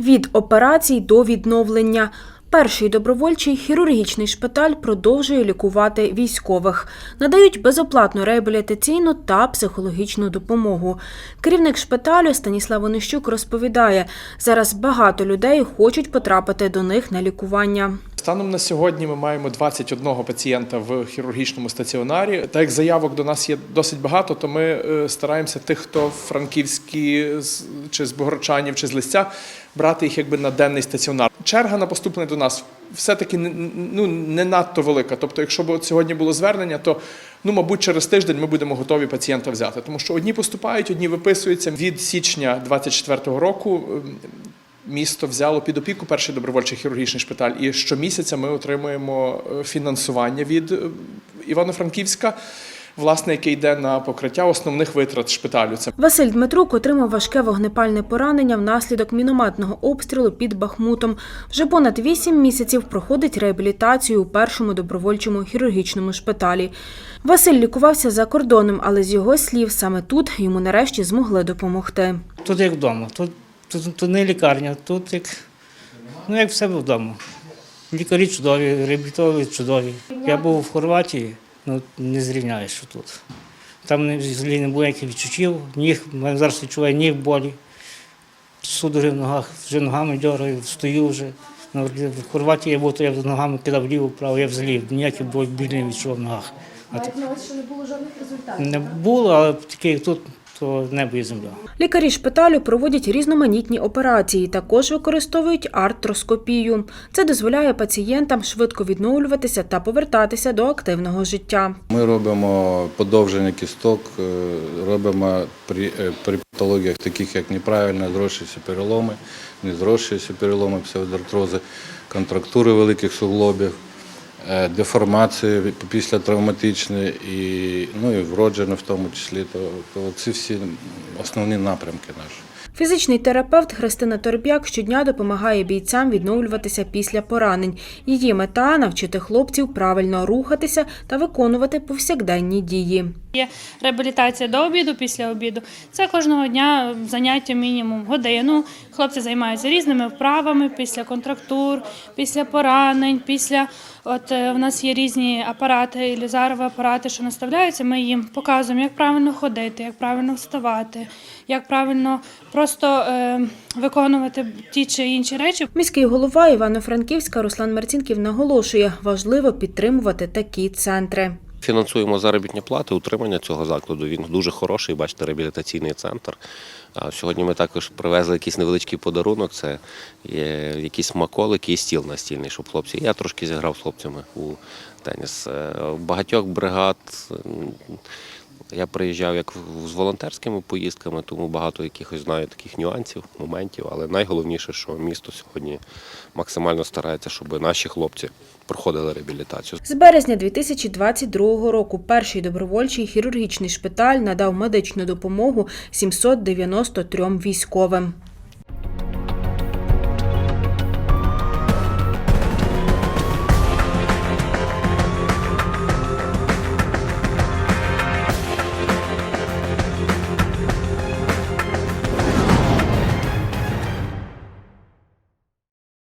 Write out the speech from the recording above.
Від операцій до відновлення. Перший добровольчий хірургічний шпиталь продовжує лікувати військових. Надають безоплатну реабілітаційну та психологічну допомогу. Керівник шпиталю Станіслав Онищук розповідає, зараз багато людей хочуть потрапити до них на лікування. Станом на сьогодні ми маємо 21 пацієнта в хірургічному стаціонарі. Так як заявок до нас є досить багато, то ми е, стараємося тих, хто франківські чи з Богородчанів, чи з Листя, брати їх якби на денний стаціонар. Черга на поступлення до нас все-таки ну, не надто велика. Тобто, якщо б сьогодні було звернення, то ну, мабуть, через тиждень ми будемо готові пацієнта взяти. Тому що одні поступають, одні виписуються. Від січня 24 року ем, Місто взяло під опіку перший добровольчий хірургічний шпиталь, і щомісяця ми отримуємо е, фінансування від е, Івано-Франківська, власне, яке йде на покриття основних витрат шпиталю. Це Василь Дмитрук отримав важке вогнепальне поранення внаслідок мінометного обстрілу під Бахмутом. Вже понад вісім місяців проходить реабілітацію у першому добровольчому хірургічному шпиталі. Василь лікувався за кордоном, але з його слів, саме тут йому нарешті змогли допомогти. Тут як вдома. Тут, тут, тут не лікарня, тут як, ну, як в себе вдома. Лікарі чудові, реабілітологи чудові. Я був в Хорватії, ну не зрівняєш, що тут. Там не, взагалі не було ніяких відчуттів, ніг, мене зараз відчуваю ніг болі, судороги в ногах, вже ногами дергаю, стою вже. Ну, В Хорватії я був, то я ногами кидав ліво, вправо, я взагалі ніяких болі біль не відчував в ногах. А тут на що не було жодних результатів. не було, але таке як тут, то небо і земля. Лікарі шпиталю проводять різноманітні операції, також використовують артроскопію. Це дозволяє пацієнтам швидко відновлюватися та повертатися до активного життя. Ми робимо подовження кісток, е, робимо при, е, при патологіях, таких як неправильно зросшіся переломи, незросшіся переломи, псевдоартрози, контрактури великих суглобів, е, деформації після травматичної і, ну, і вроджені в тому числі. То, то ці всі основні напрямки наші. Фізичний терапевт Христина Торбяк щодня допомагає бійцям відновлюватися після поранень. Її мета навчити хлопців правильно рухатися та виконувати повсякденні дії. Є реабілітація до обіду, після обіду. Це кожного дня заняття мінімум годину. Хлопці займаються різними вправами після контрактур, після поранень, після от е, в нас є різні апарати, ілізарові апарати, що наставляються. Ми їм показуємо, як правильно ходити, як правильно вставати, як правильно просто е, виконувати ті чи інші речі. Міський голова Івано-Франківська Руслан Марцінків наголошує, важливо підтримувати такі центри. Фінансуємо заробітні плати, утримання цього закладу. Він дуже хороший, бачите, реабілітаційний центр. А Сьогодні ми також привезли якийсь невеличкий подарунок. Це є якісь смаколики і стіл настільний, щоб хлопці. Я трошки зіграв з хлопцями у теніс. Е, Багатьох бригад. Я приїжджав як з волонтерськими поїздками, тому багато якихось знаю таких нюансів, моментів. Але найголовніше, що місто сьогодні максимально старається, щоб наші хлопці проходили реабілітацію. З березня 2022 року перший добровольчий хірургічний шпиталь надав медичну допомогу 793 військовим.